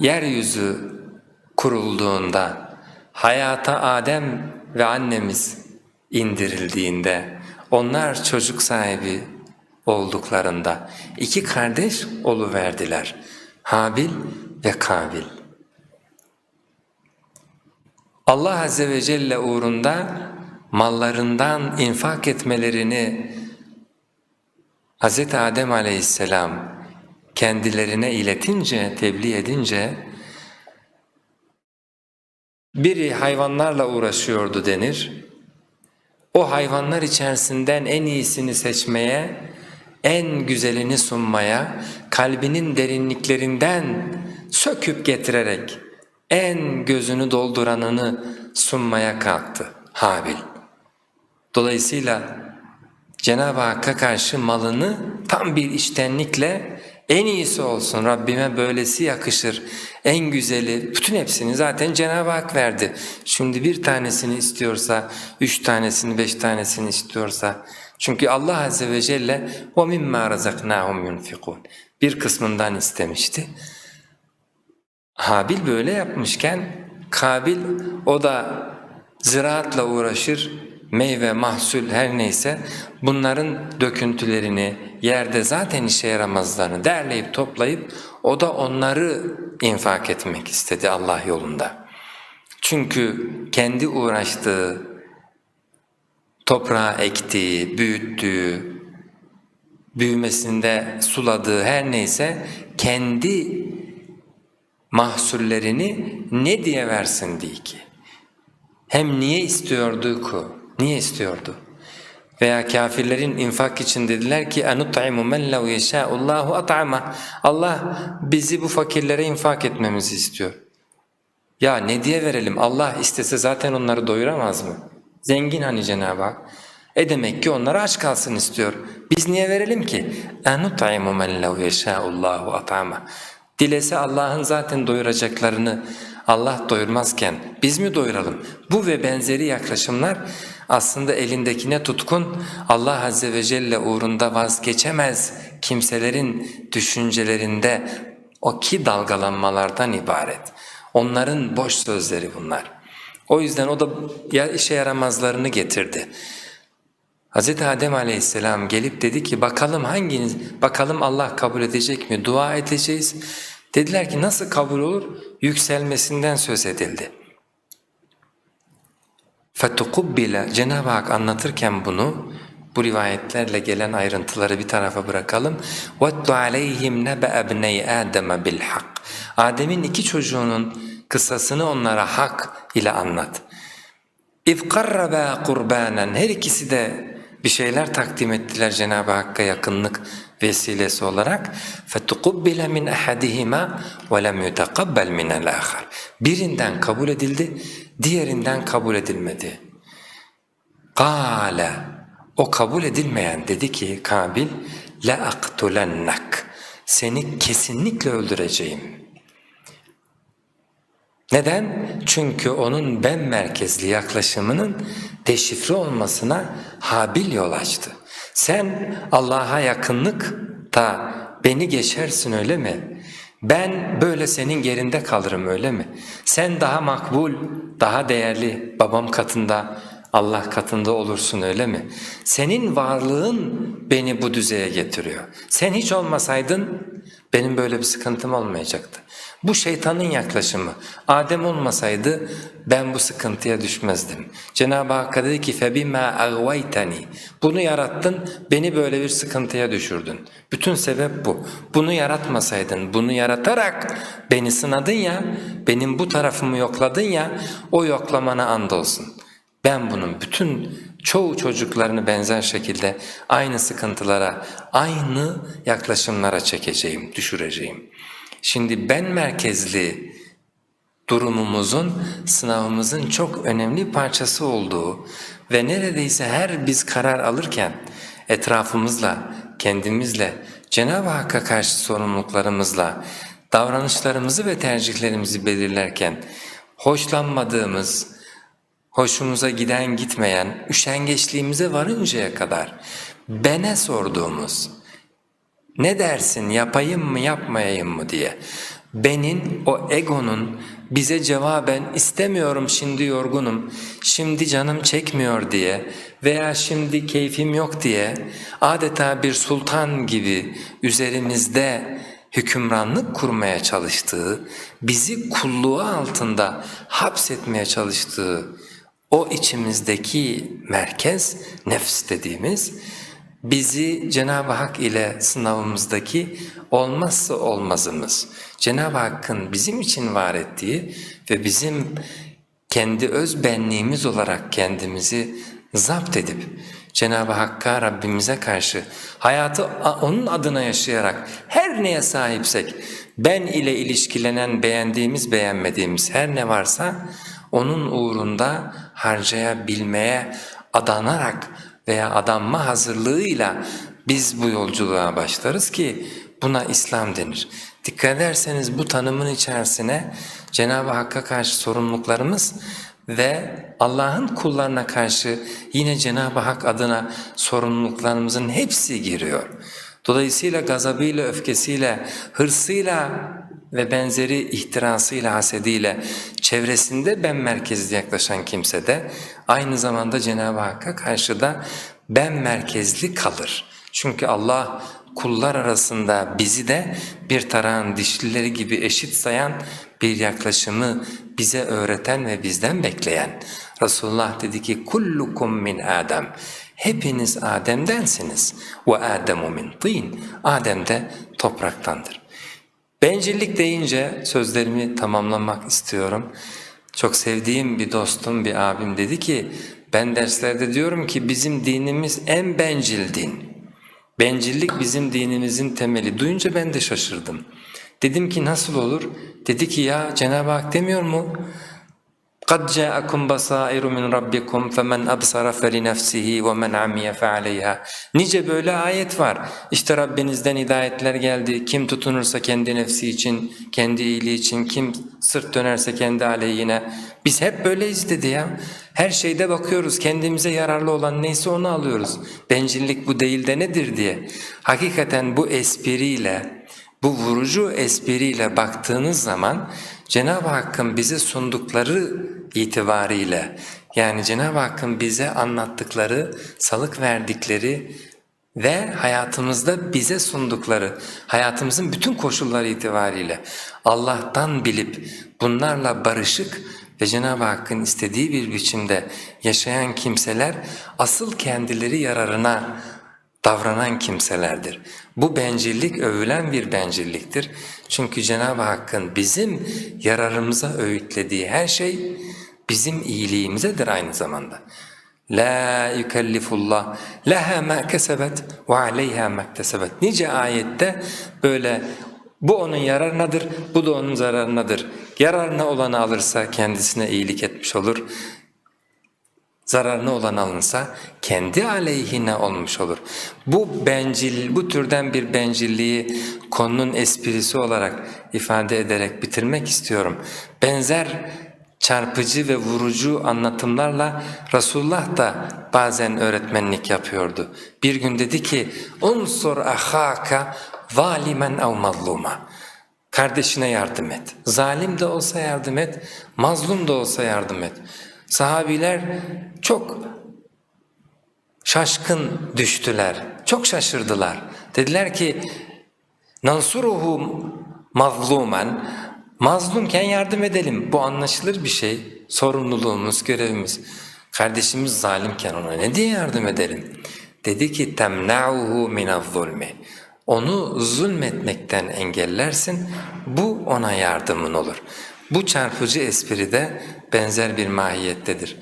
yeryüzü kurulduğunda, hayata Adem ve annemiz indirildiğinde, onlar çocuk sahibi olduklarında iki kardeş oluverdiler. Habil ve Kabil. Allah Azze ve Celle uğrunda mallarından infak etmelerini Hz. Adem Aleyhisselam kendilerine iletince, tebliğ edince biri hayvanlarla uğraşıyordu denir. O hayvanlar içerisinden en iyisini seçmeye, en güzelini sunmaya, kalbinin derinliklerinden söküp getirerek en gözünü dolduranını sunmaya kalktı Habil. Dolayısıyla Cenab-ı Hakk'a karşı malını tam bir iştenlikle en iyisi olsun Rabbime böylesi yakışır. En güzeli bütün hepsini zaten Cenab-ı Hak verdi. Şimdi bir tanesini istiyorsa, üç tanesini, beş tanesini istiyorsa. Çünkü Allah Azze ve Celle وَمِمَّا رَزَقْنَاهُمْ يُنْفِقُونَ Bir kısmından istemişti. Habil böyle yapmışken Kabil o da ziraatla uğraşır, meyve, mahsul her neyse bunların döküntülerini, yerde zaten işe yaramazlarını derleyip toplayıp o da onları infak etmek istedi Allah yolunda. Çünkü kendi uğraştığı, toprağa ektiği, büyüttüğü, büyümesinde suladığı her neyse kendi mahsullerini ne diye versin diye ki. Hem niye istiyordu ki? Niye istiyordu? Veya kafirlerin infak için dediler ki اَنُطْعِمُ مَنْ لَوْ يَشَاءُ اللّٰهُ أَطْعَمَهُ Allah bizi bu fakirlere infak etmemizi istiyor. Ya ne diye verelim? Allah istese zaten onları doyuramaz mı? Zengin hani Cenab-ı Hak. E demek ki onlara aç kalsın istiyor. Biz niye verelim ki? اَنُطْعِمُ مَنْ لَوْ يَشَاءُ اللّٰهُ أَطْعَمَهُ Dilese Allah'ın zaten doyuracaklarını Allah doyurmazken biz mi doyuralım? Bu ve benzeri yaklaşımlar aslında elindekine tutkun Allah Azze ve Celle uğrunda vazgeçemez kimselerin düşüncelerinde o ki dalgalanmalardan ibaret. Onların boş sözleri bunlar. O yüzden o da işe yaramazlarını getirdi. Hz. Adem aleyhisselam gelip dedi ki bakalım hanginiz, bakalım Allah kabul edecek mi? Dua edeceğiz. Dediler ki nasıl kabul olur? Yükselmesinden söz edildi. فَتُقُبِّلَ Cenab-ı Hak anlatırken bunu, bu rivayetlerle gelen ayrıntıları bir tarafa bırakalım. وَاتُّ عَلَيْهِمْ نَبَأَ بْنَيْ آدَمَ بِالْحَقِّ Adem'in iki çocuğunun kıssasını onlara hak ile anlat. اِذْ قَرَّبَا قُرْبَانًا Her ikisi de bir şeyler takdim ettiler Cenab-ı Hakk'a yakınlık vesilesi olarak. فَتُقُبِّلَ مِنْ أَحَدِهِمَا وَلَمْ يُتَقَبَّلْ مِنَ الْآخَرِ Birinden kabul edildi, diğerinden kabul edilmedi. قَالَ O kabul edilmeyen dedi ki Kabil, لَاَقْتُلَنَّكَ Seni kesinlikle öldüreceğim. Neden? Çünkü onun ben merkezli yaklaşımının deşifre olmasına Habil yol açtı. Sen Allah'a yakınlık da beni geçersin öyle mi? Ben böyle senin gerinde kalırım öyle mi? Sen daha makbul, daha değerli babam katında, Allah katında olursun öyle mi? Senin varlığın beni bu düzeye getiriyor. Sen hiç olmasaydın benim böyle bir sıkıntım olmayacaktı. Bu şeytanın yaklaşımı. Adem olmasaydı ben bu sıkıntıya düşmezdim. Cenab-ı Hakk'a dedi ki فَبِمَا أَغْوَيْتَنِي Bunu yarattın, beni böyle bir sıkıntıya düşürdün. Bütün sebep bu. Bunu yaratmasaydın, bunu yaratarak beni sınadın ya, benim bu tarafımı yokladın ya, o yoklamana andolsun. Ben bunun bütün çoğu çocuklarını benzer şekilde aynı sıkıntılara, aynı yaklaşımlara çekeceğim, düşüreceğim. Şimdi ben merkezli durumumuzun, sınavımızın çok önemli parçası olduğu ve neredeyse her biz karar alırken etrafımızla, kendimizle, Cenab-ı Hakk'a karşı sorumluluklarımızla, davranışlarımızı ve tercihlerimizi belirlerken hoşlanmadığımız, hoşumuza giden gitmeyen, üşengeçliğimize varıncaya kadar bene sorduğumuz, ne dersin yapayım mı yapmayayım mı diye. Benin, o egonun bize cevaben istemiyorum şimdi yorgunum, şimdi canım çekmiyor diye veya şimdi keyfim yok diye adeta bir sultan gibi üzerimizde hükümranlık kurmaya çalıştığı, bizi kulluğu altında hapsetmeye çalıştığı o içimizdeki merkez, nefs dediğimiz, bizi Cenab-ı Hak ile sınavımızdaki olmazsa olmazımız, Cenab-ı Hakk'ın bizim için var ettiği ve bizim kendi öz benliğimiz olarak kendimizi zapt edip Cenab-ı Hakk'a Rabbimize karşı hayatı onun adına yaşayarak her neye sahipsek ben ile ilişkilenen beğendiğimiz beğenmediğimiz her ne varsa onun uğrunda harcayabilmeye adanarak veya adanma hazırlığıyla biz bu yolculuğa başlarız ki buna İslam denir. Dikkat ederseniz bu tanımın içerisine Cenab-ı Hakk'a karşı sorumluluklarımız ve Allah'ın kullarına karşı yine Cenab-ı Hak adına sorumluluklarımızın hepsi giriyor. Dolayısıyla gazabıyla, öfkesiyle, hırsıyla ve benzeri ihtirasıyla, hasediyle çevresinde ben merkezli yaklaşan kimse de aynı zamanda Cenab-ı Hakk'a karşı da ben merkezli kalır. Çünkü Allah kullar arasında bizi de bir tarağın dişlileri gibi eşit sayan bir yaklaşımı bize öğreten ve bizden bekleyen. Resulullah dedi ki kullukum min Adem. Hepiniz Adem'densiniz. Ve Ademu min tin. Adem de topraktandır. Bencillik deyince sözlerimi tamamlamak istiyorum. Çok sevdiğim bir dostum, bir abim dedi ki ben derslerde diyorum ki bizim dinimiz en bencil din. Bencillik bizim dinimizin temeli. Duyunca ben de şaşırdım. Dedim ki nasıl olur? Dedi ki ya Cenab-ı Hak demiyor mu? قَدْ جَاءَكُمْ بَصَائِرُ مِنْ رَبِّكُمْ فَمَنْ أَبْصَرَ فَلِنَفْسِهِ وَمَنْ عَمِيَ فَعَلَيْهَا Nice böyle ayet var. İşte Rabbinizden hidayetler geldi. Kim tutunursa kendi nefsi için, kendi iyiliği için, kim sırt dönerse kendi aleyhine. Biz hep böyleyiz dedi ya. Her şeyde bakıyoruz kendimize yararlı olan neyse onu alıyoruz. Bencillik bu değil de nedir diye. Hakikaten bu espriyle, bu vurucu espriyle baktığınız zaman Cenab-ı Hakk'ın bize sundukları itibariyle yani Cenab-ı Hakk'ın bize anlattıkları, salık verdikleri ve hayatımızda bize sundukları, hayatımızın bütün koşulları itibariyle Allah'tan bilip bunlarla barışık ve Cenab-ı Hakk'ın istediği bir biçimde yaşayan kimseler asıl kendileri yararına davranan kimselerdir. Bu bencillik övülen bir bencilliktir. Çünkü Cenab-ı Hakk'ın bizim yararımıza öğütlediği her şey bizim iyiliğimizedir aynı zamanda. La yukellifullah leha ma kesebet ve aleyha mektesebet. Nice ayette böyle bu onun yararınadır, bu da onun zararınadır. Yararına olanı alırsa kendisine iyilik etmiş olur zararına olan alınsa kendi aleyhine olmuş olur. Bu bencil, bu türden bir bencilliği konunun esprisi olarak ifade ederek bitirmek istiyorum. Benzer çarpıcı ve vurucu anlatımlarla Resulullah da bazen öğretmenlik yapıyordu. Bir gün dedi ki unsur ahaka valimen ev mazluma. Kardeşine yardım et. Zalim de olsa yardım et, mazlum da olsa yardım et. Sahabiler çok şaşkın düştüler, çok şaşırdılar. Dediler ki, nansuruhu mazlumen, mazlumken yardım edelim. Bu anlaşılır bir şey, sorumluluğumuz, görevimiz. Kardeşimiz zalimken ona ne diye yardım edelim? Dedi ki, temna'uhu minaz-zulmi. Onu zulmetmekten engellersin, bu ona yardımın olur. Bu çarpıcı espri de benzer bir mahiyettedir.